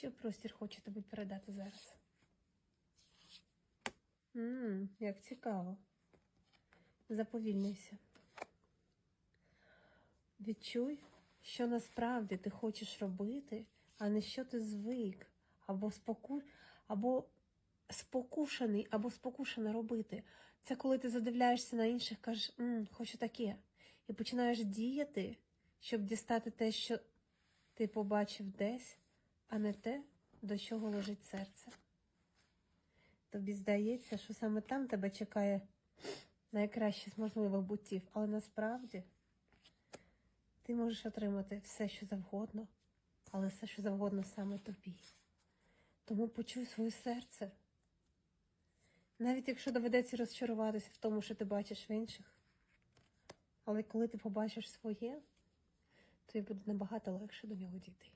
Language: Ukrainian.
Що простір хоче тобі передати зараз? Ммм, як цікаво. Заповільнися. Відчуй, що насправді ти хочеш робити, а не що ти звик, або споку... або спокушений, або спокушена робити. Це коли ти задивляєшся на інших, кажеш, «М, хочу таке. І починаєш діяти, щоб дістати те, що ти побачив десь, а не те, до чого лежить серце. Тобі здається, що саме там тебе чекає найкраще з можливих буттів, але насправді ти можеш отримати все, що завгодно, але все, що завгодно саме тобі. Тому почуй своє серце. Навіть якщо доведеться розчаруватися в тому, що ти бачиш в інших, але коли ти побачиш своє, тобі буде набагато легше до нього дійти.